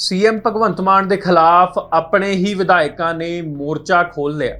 CM Bhagwant Mann ਦੇ ਖਿਲਾਫ ਆਪਣੇ ਹੀ ਵਿਧਾਇਕਾਂ ਨੇ ਮੋਰਚਾ ਖੋਲ੍ਹ ਲਿਆ।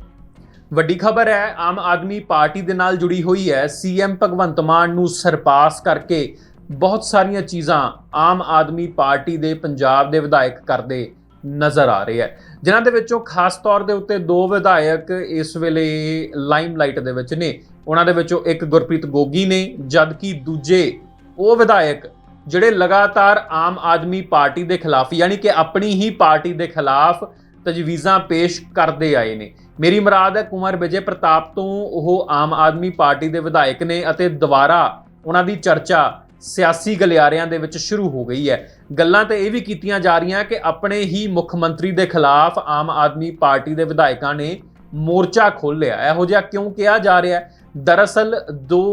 ਵੱਡੀ ਖਬਰ ਹੈ, ਆਮ ਆਦਮੀ ਪਾਰਟੀ ਦੇ ਨਾਲ ਜੁੜੀ ਹੋਈ ਹੈ। ਸੀਐਮ ਭਗਵੰਤ ਮਾਨ ਨੂੰ ਸਰਪਾਸ ਕਰਕੇ ਬਹੁਤ ਸਾਰੀਆਂ ਚੀਜ਼ਾਂ ਆਮ ਆਦਮੀ ਪਾਰਟੀ ਦੇ ਪੰਜਾਬ ਦੇ ਵਿਧਾਇਕ ਕਰਦੇ ਨਜ਼ਰ ਆ ਰਹੇ ਹੈ। ਜਿਨ੍ਹਾਂ ਦੇ ਵਿੱਚੋਂ ਖਾਸ ਤੌਰ ਦੇ ਉੱਤੇ ਦੋ ਵਿਧਾਇਕ ਇਸ ਵੇਲੇ ਲਾਈਮਲਾਈਟ ਦੇ ਵਿੱਚ ਨੇ। ਉਹਨਾਂ ਦੇ ਵਿੱਚੋਂ ਇੱਕ ਗੁਰਪ੍ਰੀਤ ਗੋਗੀ ਨੇ, ਜਦਕਿ ਦੂਜੇ ਉਹ ਵਿਧਾਇਕ ਜਿਹੜੇ ਲਗਾਤਾਰ ਆਮ ਆਦਮੀ ਪਾਰਟੀ ਦੇ ਖਿਲਾਫ, ਯਾਨੀ ਕਿ ਆਪਣੀ ਹੀ ਪਾਰਟੀ ਦੇ ਖਿਲਾਫ ਤਜਵੀਜ਼ਾਂ ਪੇਸ਼ ਕਰਦੇ ਆਏ ਨੇ। ਮੇਰੀ ਮੁਰਾਦ ਹੈ ਕੁਮਾਰ ਵਿਜੇ ਪ੍ਰਤਾਪ ਤੋਂ ਉਹ ਆਮ ਆਦਮੀ ਪਾਰਟੀ ਦੇ ਵਿਧਾਇਕ ਨੇ ਅਤੇ ਦੁਬਾਰਾ ਉਹਨਾਂ ਦੀ ਚਰਚਾ ਸਿਆਸੀ ਗਲਿਆਰਿਆਂ ਦੇ ਵਿੱਚ ਸ਼ੁਰੂ ਹੋ ਗਈ ਹੈ। ਗੱਲਾਂ ਤਾਂ ਇਹ ਵੀ ਕੀਤੀਆਂ ਜਾ ਰਹੀਆਂ ਕਿ ਆਪਣੇ ਹੀ ਮੁੱਖ ਮੰਤਰੀ ਦੇ ਖਿਲਾਫ ਆਮ ਆਦਮੀ ਪਾਰਟੀ ਦੇ ਵਿਧਾਇਕਾਂ ਨੇ ਮੋਰਚਾ ਖੋਲ੍ਹਿਆ। ਇਹੋ ਜਿਹਾ ਕਿਉਂ ਕਿਹਾ ਜਾ ਰਿਹਾ ਦਰਅਸਲ ਦੋ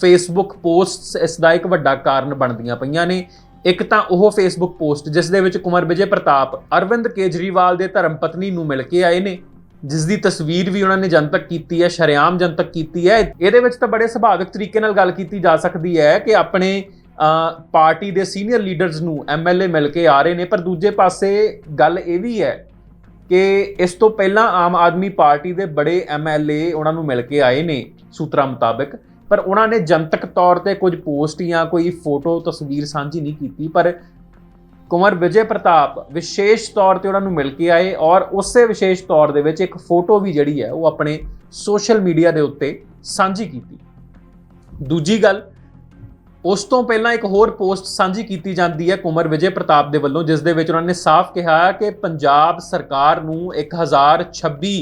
ਫੇਸਬੁੱਕ ਪੋਸਟਸ ਇਸ ਦਾ ਇੱਕ ਵੱਡਾ ਕਾਰਨ ਬਣਦੀਆਂ ਪਈਆਂ ਨੇ। ਇੱਕ ਤਾਂ ਉਹ ਫੇਸਬੁੱਕ ਪੋਸਟ ਜਿਸ ਦੇ ਵਿੱਚ ਕੁਮਾਰ ਵਿਜੇ ਪ੍ਰਤਾਪ, ਅਰਵਿੰਦ ਕੇਜਰੀਵਾਲ ਦੇ ਧਰਮ ਪਤਨੀ ਨੂੰ ਮਿਲ ਕੇ ਆਏ ਨੇ। ਜਿਸ ਦੀ ਤਸਵੀਰ ਵੀ ਉਹਨਾਂ ਨੇ ਜਨਤਕ ਕੀਤੀ ਹੈ, ਸ਼ਰੇਆਮ ਜਨਤਕ ਕੀਤੀ ਹੈ। ਇਹਦੇ ਵਿੱਚ ਤਾਂ ਬੜੇ ਸੁਭਾਵਿਕ ਤਰੀਕੇ ਨਾਲ ਗੱਲ ਕੀਤੀ ਜਾ ਸਕਦੀ ਹੈ ਕਿ ਆਪਣੇ ਪਾਰਟੀ ਦੇ ਸੀਨੀਅਰ ਲੀਡਰਸ ਨੂੰ ਐਮਐਲਏ ਮਿਲ ਕੇ ਆ ਰਹੇ ਨੇ। ਪਰ ਦੂਜੇ ਪਾਸੇ ਗੱਲ ਇਹ ਵੀ ਹੈ ਕਿ ਇਸ ਤੋਂ ਪਹਿਲਾਂ ਆਮ ਆਦਮੀ ਪਾਰਟੀ ਦੇ ਬੜੇ ਐਮਐਲਏ ਉਹਨਾਂ ਨੂੰ ਮਿਲ ਕੇ ਆਏ ਨੇ। ਸੂਤਰਾਂ ਮੁਤਾਬਕ ਪਰ ਉਹਨਾਂ ਨੇ ਜਨਤਕ ਤੌਰ ਤੇ ਕੁਝ ਪੋਸਟ ਜਾਂ ਕੋਈ ਫੋਟੋ ਤਸਵੀਰ ਸਾਂਝੀ ਨਹੀਂ ਕੀਤੀ, ਪਰ ਕੁਮਾਰ ਵਿਜੇ ਪ੍ਰਤਾਪ ਵਿਸ਼ੇਸ਼ ਤੌਰ ਤੇ ਉਹਨਾਂ ਨੂੰ ਮਿਲ ਕੇ ਆਏ ਔਰ ਉਸੇ ਵਿਸ਼ੇਸ਼ ਤੌਰ ਦੇ ਵਿੱਚ ਇੱਕ ਫੋਟੋ ਵੀ ਜਿਹੜੀ ਹੈ ਉਹ ਆਪਣੇ ਸੋਸ਼ਲ ਮੀਡੀਆ ਦੇ ਉੱਤੇ ਸਾਂਝੀ ਕੀਤੀ। ਦੂਜੀ ਗੱਲ, ਉਸ ਤੋਂ ਪਹਿਲਾਂ ਇੱਕ ਹੋਰ ਪੋਸਟ ਸਾਂਝੀ ਕੀਤੀ ਜਾਂਦੀ ਹੈ ਕੁਮਰ ਵਿਜੇ ਪ੍ਰਤਾਪ ਦੇ ਵੱਲੋਂ, ਜਿਸ ਦੇ ਵਿੱਚ ਉਹਨਾਂ ਨੇ ਸਾਫ਼ ਕਿਹਾ ਕਿ ਪੰਜਾਬ ਸਰਕਾਰ ਨੂੰ 1026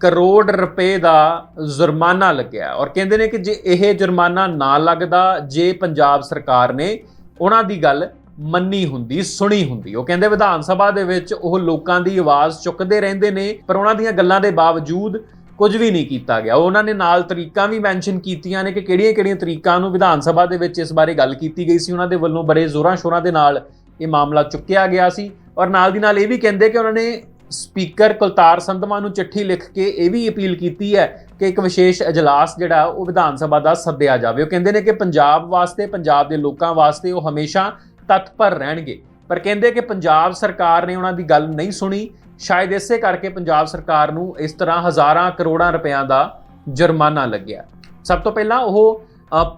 ਕਰੋੜ ਰੁਪਏ ਦਾ ਜੁਰਮਾਨਾ ਲੱਗਿਆ। ਔਰ ਕਹਿੰਦੇ ਨੇ ਕਿ ਜੇ ਇਹ ਜੁਰਮਾਨਾ ਨਾ ਲੱਗਦਾ, ਜੇ ਪੰਜਾਬ ਸਰਕਾਰ ਨੇ ਉਹਨਾਂ ਦੀ ਗੱਲ ਮੰਨੀ ਹੁੰਦੀ, ਸੁਣੀ ਹੁੰਦੀ। ਉਹ ਕਹਿੰਦੇ ਵਿਧਾਨ ਸਭਾ ਦੇ ਵਿੱਚ ਉਹ ਲੋਕਾਂ ਦੀ ਆਵਾਜ਼ ਚੁੱਕਦੇ ਰਹਿੰਦੇ ਨੇ, ਪਰ ਉਹਨਾਂ ਦੀਆਂ ਗੱਲਾਂ ਦੇ ਬਾਵਜੂਦ ਕੁਝ ਵੀ ਨਹੀਂ ਕੀਤਾ ਗਿਆ। ਉਹਨਾਂ ਨੇ ਨਾਲ ਤਰੀਕਾਂ ਵੀ ਮੈਂਸ਼ਨ ਕੀਤੀਆਂ ਨੇ ਕਿ ਕਿਹੜੀਆਂ-ਕਿਹੜੀਆਂ ਤਰੀਕਾਂ ਨੂੰ ਵਿਧਾਨ ਸਭਾ ਦੇ ਵਿੱਚ ਇਸ ਬਾਰੇ ਗੱਲ ਕੀਤੀ ਗਈ ਸੀ। ਉਹਨਾਂ ਦੇ ਵੱਲੋਂ ਬੜੇ ਜ਼ੋਰਾਂ ਸ਼ੋਰਾਂ ਦੇ ਨਾਲ ਇਹ ਮਾਮਲਾ ਚੁੱਕਿਆ ਗਿਆ ਸੀ। ਔਰ ਨਾਲ ਦੀ ਨਾਲ ਇਹ ਵੀ ਕਹਿੰਦੇ ਕਿ ਉਹਨਾਂ ਨੇ ਸਪੀਕਰ ਕੁਲਤਾਰ ਸੰਧਮਾ ਨੂੰ ਚਿੱਠੀ ਲਿਖ ਕੇ ਇਹ ਵੀ ਅਪੀਲ ਕੀਤੀ ਹੈ ਕਿ ਇੱਕ ਵਿਸ਼ੇਸ਼ ਅਜਲਾਸ ਜਿਹੜਾ ਉਹ ਵਿਧਾਨ ਸਭਾ ਦਾ ਸੱਦਿਆ ਜਾਵੇ। ਉਹ ਕਹਿੰਦੇ ਨੇ ਕਿ ਪੰਜਾਬ ਵਾਸਤੇ, ਪੰਜਾਬ ਦੇ ਲੋਕਾਂ ਵਾਸਤੇ ਉਹ ਹਮੇਸ਼ਾ ਤਤਪਰ ਰਹਿਣਗੇ। ਪਰ ਕਹਿੰਦੇ ਕਿ ਪੰਜਾਬ ਸਰਕਾਰ ਨੇ ਉਹਨਾਂ ਦੀ ਗੱਲ ਨਹੀਂ ਸੁਣੀ। ਸ਼ਾਇਦ ਇਸੇ ਕਰਕੇ ਪੰਜਾਬ ਸਰਕਾਰ ਨੂੰ ਇਸ ਤਰ੍ਹਾਂ ਹਜ਼ਾਰਾਂ ਕਰੋੜਾਂ ਰੁਪਇਆਂ ਦਾ ਜੁਰਮਾਨਾ ਲੱਗਿਆ। ਸਭ ਤੋਂ ਪਹਿਲਾਂ ਉਹ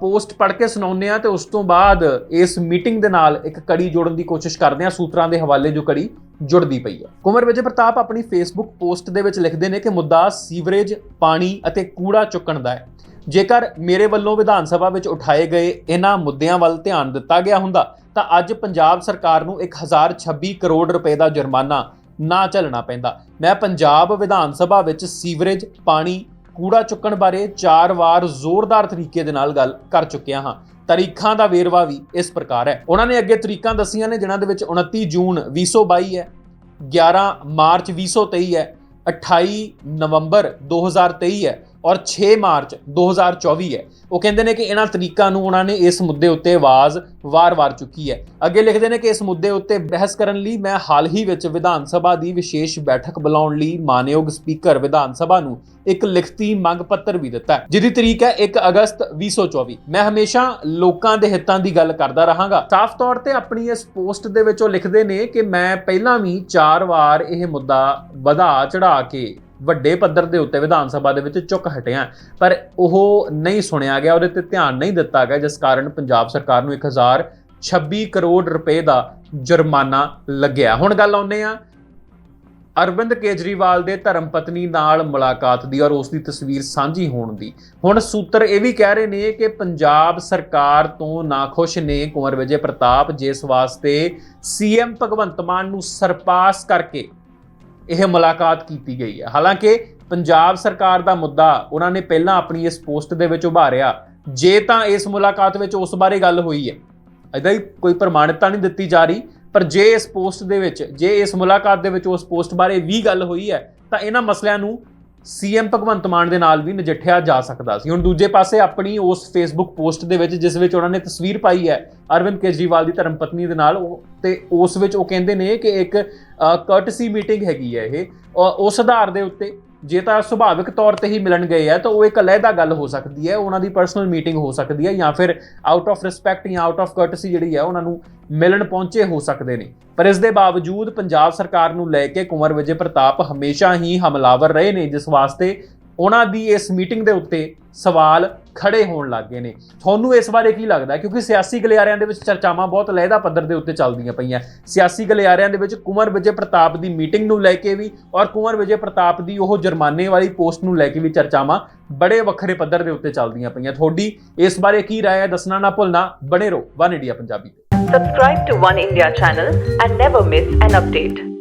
ਪੋਸਟ ਪੜ੍ਹ ਕੇ ਸੁਣਾਉਂਦੇ ਆ ਤੇ ਉਸ ਤੋਂ ਬਾਅਦ ਇਸ ਮੀਟਿੰਗ ਦੇ ਨਾਲ ਇੱਕ ਕੜੀ ਜੋੜਨ ਦੀ ਕੋਸ਼ਿਸ਼ ਕਰਦੇ ਆ ਸੂਤਰਾਂ ਦੇ ਹਵਾਲੇ ਜੋ ਕੜੀ ਜੁੜਦੀ ਪਈ ਹੈ ਕੁਮਰ ਵਿਜੇ ਪ੍ਰਤਾਪ ਆਪਣੀ ਫੇਸਬੁੱਕ ਪੋਸਟ ਦੇ ਵਿੱਚ ਲਿਖਦੇ ਨੇ ਕਿ ਮੁੱਦਾ ਸੀਵਰੇਜ, ਪਾਣੀ ਅਤੇ ਕੂੜਾ ਚੁੱਕਣ ਦਾ ਹੈ। ਜੇਕਰ ਮੇਰੇ ਵੱਲੋਂ ਵਿਧਾਨ ਸਭਾ ਵਿੱਚ ਉਠਾਏ ਗਏ ਇਹਨਾਂ ਮੁੱਦਿਆਂ ਵੱਲ ਧਿਆਨ ਦਿੱਤਾ ਗਿਆ ਹੁੰਦਾ, ਤਾਂ ਅੱਜ ਪੰਜਾਬ ਸਰਕਾਰ ਨੂੰ 1026 ਕਰੋੜ ਰੁਪਏ ਦਾ ਜੁਰਮਾਨਾ ਨਾ ਝੱਲਣਾ ਪੈਂਦਾ। ਮੈਂ ਪੰਜਾਬ ਵਿਧਾਨ ਸਭਾ ਵਿੱਚ ਸੀਵਰੇਜ, ਪਾਣੀ ਕੂੜਾ ਚੁੱਕਣ ਬਾਰੇ ਚਾਰ ਵਾਰ ਜ਼ੋਰਦਾਰ ਤਰੀਕੇ ਦੇ ਨਾਲ ਗੱਲ ਕਰ ਚੁੱਕਿਆ ਹਾਂ। ਤਾਰੀਖਾਂ ਦਾ ਵੇਰਵਾ ਵੀ ਇਸ ਪ੍ਰਕਾਰ ਹੈ। ਉਹਨਾਂ ਨੇ ਅੱਗੇ ਤਰੀਕਾਂ ਦੱਸੀਆਂ ਨੇ, ਜਿਨ੍ਹਾਂ ਦੇ ਵਿੱਚ 29 ਜੂਨ 2022 ਹੈ 11 ਮਾਰਚ 2023 ਹੈ 28 ਨਵੰਬਰ 2023 ਹੈ ਔਰ 6 ਮਾਰਚ 2024 ਹੈ। ਉਹ ਕਹਿੰਦੇ ਨੇ ਕਿ ਇਹਨਾਂ ਤਰੀਕਾਂ ਨੂੰ ਉਹਨਾਂ ਨੇ ਇਸ ਮੁੱਦੇ ਉੱਤੇ ਆਵਾਜ਼ ਵਾਰ-ਵਾਰ ਚੁੱਕੀ ਹੈ। ਅੱਗੇ ਲਿਖਦੇ ਨੇ ਕਿ ਇਸ ਮੁੱਦੇ ਉੱਤੇ ਬਹਿਸ ਕਰਨ ਲਈ ਮੈਂ ਹਾਲ ਹੀ ਵਿੱਚ ਵਿਧਾਨ ਸਭਾ ਦੀ ਵਿਸ਼ੇਸ਼ ਬੈਠਕ ਬੁਲਾਉਣ ਲਈ ਮਾਨਯੋਗ ਸਪੀਕਰ ਵਿਧਾਨ ਸਭਾ ਨੂੰ ਇੱਕ ਲਿਖਤੀ ਮੰਗ ਪੱਤਰ ਵੀ ਦਿੱਤਾ ਹੈ। ਜਿਹਦੀ ਤਰੀਕ ਹੈ 1 ਅਗਸਤ 2024 ਮੈਂ ਹਮੇਸ਼ਾ ਲੋਕਾਂ ਦੇ ਹਿੱਤਾਂ ਦੀ ਗੱਲ ਕਰਦਾ ਰਹਾਂਗਾ। ਸਾਫ਼ ਤੌਰ ਤੇ ਆਪਣੀ ਇਸ ਪੋਸਟ ਦੇ ਵਿੱਚ ਉਹ ਲਿਖਦੇ ਨੇ ਕਿ ਮੈਂ ਪਹਿਲਾਂ ਵੀ ਚਾਰ ਵਾਰ ਇਹ ਮੁੱਦਾ ਵਧਾ ਚੜਾ ਕੇ ਵੱਡੇ ਪੱਧਰ ਦੇ ਉੱਤੇ ਵਿਧਾਨ ਸਭਾ ਦੇ ਵਿੱਚ ਚੁੱਕ ਹਟਿਆ ਪਰ ਉਹ ਨਹੀਂ ਸੁਣਿਆ ਗਿਆ, ਉਹਦੇ ਤੇ ਧਿਆਨ ਨਹੀਂ ਦਿੱਤਾ ਗਿਆ, ਜਿਸ ਕਾਰਨ ਪੰਜਾਬ ਸਰਕਾਰ ਨੂੰ 1026 ਕਰੋੜ ਰੁਪਏ ਦਾ ਜੁਰਮਾਨਾ ਲੱਗਿਆ। ਹੁਣ ਗੱਲ ਆਉਂਦੇ ਆ ਅਰਵਿੰਦ ਕੇਜਰੀਵਾਲ ਦੇ ਧਰਮ ਪਤਨੀ ਨਾਲ ਮੁਲਾਕਾਤ ਦੀ ਔਰ ਉਸ ਦੀ ਤਸਵੀਰ ਸਾਂਝੀ ਹੋਣ ਦੀ। ਹੁਣ ਸੂਤਰ ਇਹ ਵੀ ਕਹਿ ਰਹੇ ਨੇ ਕਿ ਪੰਜਾਬ ਸਰਕਾਰ ਤੋਂ ਨਾਖੁਸ਼ ਨੇ ਕੁੰਵਰ ਵਿਜੇ ਪ੍ਰਤਾਪ, ਜਿਸ ਵਾਸਤੇ ਸੀਐਮ ਭਗਵੰਤ ਮਾਨ ਨੂੰ ਸਰਪਾਸ ਕਰਕੇ ਇਹ ਮੁਲਾਕਾਤ ਕੀਤੀ ਗਈ ਹੈ। ਹਾਲਾਂਕਿ ਪੰਜਾਬ ਸਰਕਾਰ ਦਾ ਮੁੱਦਾ ਉਹਨਾਂ ਨੇ ਪਹਿਲਾਂ ਆਪਣੀ ਇਸ ਪੋਸਟ ਦੇ ਵਿੱਚ ਉਭਾਰਿਆ। ਜੇ ਤਾਂ ਇਸ ਮੁਲਾਕਾਤ ਵਿੱਚ ਉਸ ਬਾਰੇ ਗੱਲ ਹੋਈ ਹੈ। ਇਹਦਾ ਕੋਈ ਪ੍ਰਮਾਣਿਕਤਾ ਨਹੀਂ ਦਿੱਤੀ ਜਾ ਰਹੀ, ਪਰ ਜੇ ਇਸ ਪੋਸਟ ਦੇ ਵਿੱਚ, ਜੇ ਇਸ ਮੁਲਾਕਾਤ ਦੇ ਵਿੱਚ ਉਸ ਪੋਸਟ ਬਾਰੇ ਵੀ ਗੱਲ ਹੋਈ ਹੈ, ਤਾਂ ਇਹਨਾਂ ਮਸਲਿਆਂ ਨੂੰ ਸੀਐਮ ਭਗਵੰਤ ਮਾਨ ਦੇ ਨਾਲ ਵੀ ਨਜਿੱਠਿਆ ਜਾ ਸਕਦਾ ਸੀ। ਹੁਣ ਦੂਜੇ ਪਾਸੇ ਆਪਣੀ ਉਸ ਫੇਸਬੁੱਕ ਪੋਸਟ ਦੇ ਵਿੱਚ, ਜਿਸ ਵਿੱਚ ਉਹਨਾਂ ਨੇ ਤਸਵੀਰ ਪਾਈ ਹੈ, ਅਰਵਿੰਦ ਕੇਜਰੀਵਾਲ ਦੀ ਧਰਮ ਪਤਨੀ ਦੇ ਨਾਲ, ਉਹ ਤੇ ਉਸ ਵਿੱਚ ਉਹ ਕਹਿੰਦੇ ਨੇ ਕਿ ਇੱਕ ਕਰਟਸੀ ਮੀਟਿੰਗ ਹੈਗੀ ਹੈ ਇਹ। ਉਸ ਆਧਾਰ ਦੇ ਉੱਤੇ ਜੇ ਤਾਂ ਸੁਭਾਵਿਕ ਤੌਰ ਤੇ ਹੀ ਮਿਲਣ ਗਏ ਆ, ਤਾਂ ਉਹ ਇੱਕ ਅਲੱਗਾ ਗੱਲ ਹੋ ਸਕਦੀ ਹੈ, ਉਹਨਾਂ ਦੀ ਪਰਸਨਲ ਮੀਟਿੰਗ ਹੋ ਸਕਦੀ ਹੈ, ਜਾਂ ਫਿਰ ਆਊਟ ਆਫ ਰਿਸਪੈਕਟ ਜਾਂ ਆਊਟ ਆਫ ਕਰਟਸੀ ਜਿਹੜੀ ਹੈ, ਉਹਨਾਂ ਨੂੰ ਮਿਲਣ ਪਹੁੰਚੇ ਹੋ ਸਕਦੇ ਨੇ। ਪਰ ਇਸ ਦੇ ਬਾਵਜੂਦ ਪੰਜਾਬ ਸਰਕਾਰ ਨੂੰ ਲੈ ਕੇ ਕੁੰਵਰ ਵਿਜੇ ਪ੍ਰਤਾਪ ਹਮੇਸ਼ਾ ਹੀ ਹਮਲਾਵਰ ਰਹੇ ਨੇ, ਜਿਸ ਵਾਸਤੇ ਉਹਨਾਂ ਦੀ ਇਸ ਮੀਟਿੰਗ ਦੇ ਉੱਤੇ ਸਵਾਲ ਖੜੇ ਹੋਣ ਲੱਗ ਗਏ ਨੇ। ਤੁਹਾਨੂੰ ਇਸ ਬਾਰੇ ਕੀ ਲੱਗਦਾ ਕਿਉਂਕਿ ਸਿਆਸੀ ਗਲਿਆਰਿਆਂ ਦੇ ਵਿੱਚ ਚਰਚਾਵਾਂ ਬਹੁਤ ਲਹਿਦਾ ਪੱਧਰ ਦੇ ਉੱਤੇ ਚੱਲਦੀਆਂ ਪਈਆਂ। ਸਿਆਸੀ ਗਲਿਆਰਿਆਂ ਦੇ ਵਿੱਚ ਕੁੰਵਰ ਵਿਜੇ ਪ੍ਰਤਾਪ ਦੀ ਮੀਟਿੰਗ ਨੂੰ ਲੈ ਕੇ ਵੀ ਔਰ ਕੁੰਵਰ ਵਿਜੇ ਪ੍ਰਤਾਪ ਦੀ ਉਹ ਜੁਰਮਾਨੇ ਵਾਲੀ ਪੋਸਟ ਨੂੰ ਲੈ ਕੇ ਵੀ ਚਰਚਾਵਾਂ ਬੜੇ ਵੱਖਰੇ ਪੱਧਰ ਦੇ ਉੱਤੇ ਚੱਲਦੀਆਂ ਪਈਆਂ। ਤੁਹਾਡੀ ਇਸ ਬਾਰੇ ਕੀ ਰਾਏ ਹੈ? ਦੱਸਣਾ ਨਾ ਭੁੱਲਣਾ। ਬਣੇ ਰਹੋ। One India Punjabi Subscribe to One India channel and never miss an update.